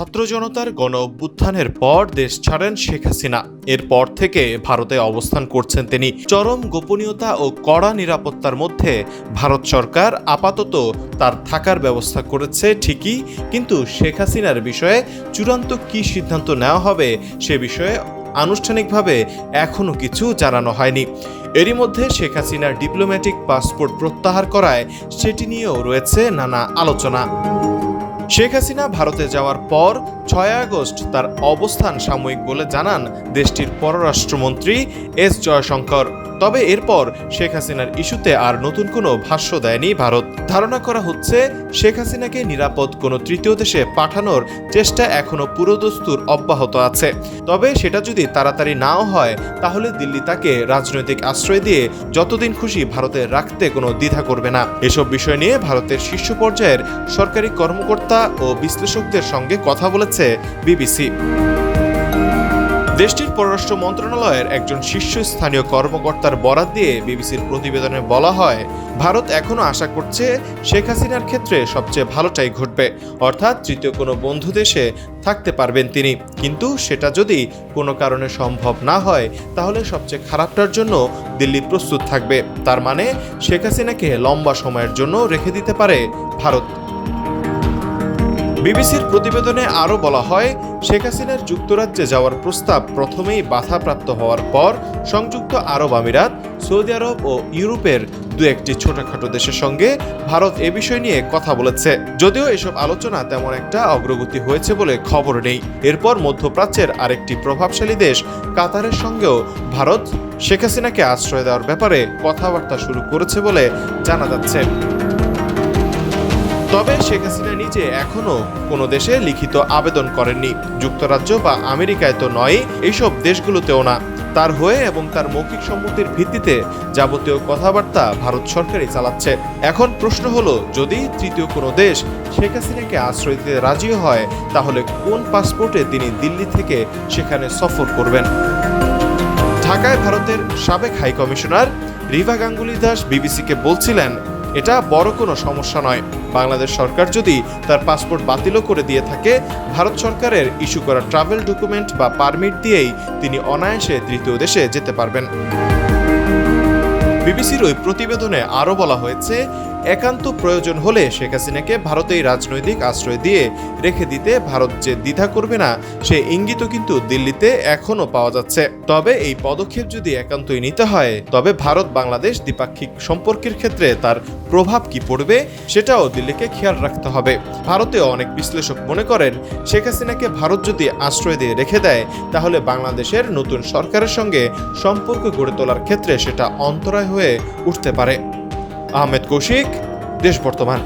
ছাত্র জনতার গণ অভ্যুত্থানের পর দেশ ছাড়েন শেখ হাসিনা। এরপর থেকে ভারতে অবস্থান করছেন তিনি। চরম গোপনীয়তা ও কড়া নিরাপত্তার মধ্যে ভারত সরকার আপাতত তার থাকার ব্যবস্থা করেছে ঠিকই, কিন্তু শেখ হাসিনার বিষয়ে চূড়ান্ত কী সিদ্ধান্ত নেওয়া হবে সে বিষয়ে আনুষ্ঠানিকভাবে এখনও কিছু জানানো হয়নি। এরই মধ্যে শেখ হাসিনার ডিপ্লোম্যাটিক পাসপোর্ট প্রত্যাহার করায় সেটি নিয়েও রয়েছে নানা আলোচনা। শেখ হাসিনা ভারতে যাওয়ার পর ছয় আগস্ট তার অবস্থান সাময়িক বলে জানান দেশটির পররাষ্ট্রমন্ত্রী এস জয়শঙ্কর। তবে এরপর শেখ হাসিনার ইস্যুতে আর নতুন কোনো ভাষ্য দেয়নি ভারত। ধারণা করা হচ্ছে, শেখ হাসিনাকে নিরাপদ কোনো তৃতীয় দেশে পাঠানোর চেষ্টা এখনও পুরোদস্তুর অব্যাহত আছে। তবে সেটা যদি তাড়াতাড়ি নাও হয়, তাহলে দিল্লি তাকে রাজনৈতিক আশ্রয় দিয়ে যতদিন খুশি ভারতে রাখতে কোনো দ্বিধা করবে না। এসব বিষয় নিয়ে ভারতের শীর্ষ পর্যায়ের সরকারি কর্মকর্তা ও বিশ্লেষকদের সঙ্গে কথা বলেছে বিবিসি। পররাষ্ট্র মন্ত্রণালয়ের একজন শীর্ষস্থানীয় কর্মকর্তার বরাত দিয়ে বিবিসির প্রতিবেদনে বলা হয়, ভারত এখনও আশা করছে শেখ হাসিনার ক্ষেত্রে সবচেয়ে ভালোটাই ঘটবে। অর্থাৎ তৃতীয় কোনো বন্ধু দেশে থাকতে পারবেন তিনি। কিন্তু সেটা যদি কোনো কারণে সম্ভব না হয়, তাহলে সবচেয়ে খারাপটার জন্য দিল্লি প্রস্তুত থাকবে। তার মানে শেখ হাসিনাকে লম্বা সময়ের জন্য রেখে দিতে পারে ভারত। বিবিসির প্রতিবেদনে আরও বলা হয় শেখ হাসিনার যুক্তরাজ্যে যাওয়ার প্রস্তাব প্রথমেই বাধাপ্রাপ্ত হওয়ার পর সংযুক্ত আরব আমিরাত, সৌদি আরব ও ইউরোপের দু একটি ছোটখাটো দেশের সঙ্গে ভারত এ বিষয় নিয়ে কথা বলেছে। যদিও এসব আলোচনা তেমন একটা অগ্রগতি হয়েছে বলে খবর নেই। এরপর মধ্যপ্রাচ্যের আরেকটি প্রভাবশালী দেশ কাতারের সঙ্গেও ভারত শেখ হাসিনাকে আশ্রয় দেওয়ার ব্যাপারে কথাবার্তা শুরু করেছে বলে জানা যাচ্ছে। তবে শেখ হাসিনা নিজে এখনও কোনো দেশে লিখিত আবেদন করেননি। যুক্তরাজ্য বা আমেরিকায় তো নয় এইসব দেশগুলোতেও না। তার হয়ে এবং তার মৌখিক সম্মতির ভিত্তিতে যাবতীয় কথাবার্তা ভারত সরকারই চালাচ্ছে। এখন প্রশ্ন হলো, যদি তৃতীয় কোনো দেশ শেখ হাসিনাকে আশ্রয় দিতে রাজি হয়, তাহলে কোন পাসপোর্টে তিনি দিল্লি থেকে সেখানে সফর করবেন? ঢাকায় ভারতের সাবেক হাই কমিশনার রিভা গাঙ্গুলি দাস বিবিসিকে বলছিলেন এটা বড় কোনো সমস্যা নয়। বাংলাদেশ সরকার যদি তার পাসপোর্ট বাতিলও করে দিয়ে থাকে, ভারত সরকারের ইস্যু করা ট্রাভেল ডকুমেন্ট বা পারমিট দিয়েই তিনি অনায়াসে তৃতীয় দেশে যেতে পারবেন। বিবিসির ওই প্রতিবেদনে আরও বলা হয়েছে একান্ত প্রয়োজন হলে শেখ হাসিনাকে ভারতেই রাজনৈতিক আশ্রয় দিয়ে রেখে দিতে ভারত যে দ্বিধা করবে না, সে ইঙ্গিতও কিন্তু দিল্লিতে এখনও পাওয়া যাচ্ছে। তবে এই পদক্ষেপ যদি একান্তই নিতে হয়, তবে ভারত বাংলাদেশ দ্বিপাক্ষিক সম্পর্কের ক্ষেত্রে তার প্রভাব কি পড়বে, সেটাও দিল্লিকে খেয়াল রাখতে হবে। ভারতেও অনেক বিশ্লেষক মনে করেন, শেখ হাসিনাকে ভারত যদি আশ্রয় দিয়ে রেখে দেয়, তাহলে বাংলাদেশের নতুন সরকারের সঙ্গে সম্পর্ক গড়ে তোলার ক্ষেত্রে সেটা অন্তরায় হয়ে উঠতে পারে। আহমেদ কৌশিক দেশ বর্তমান।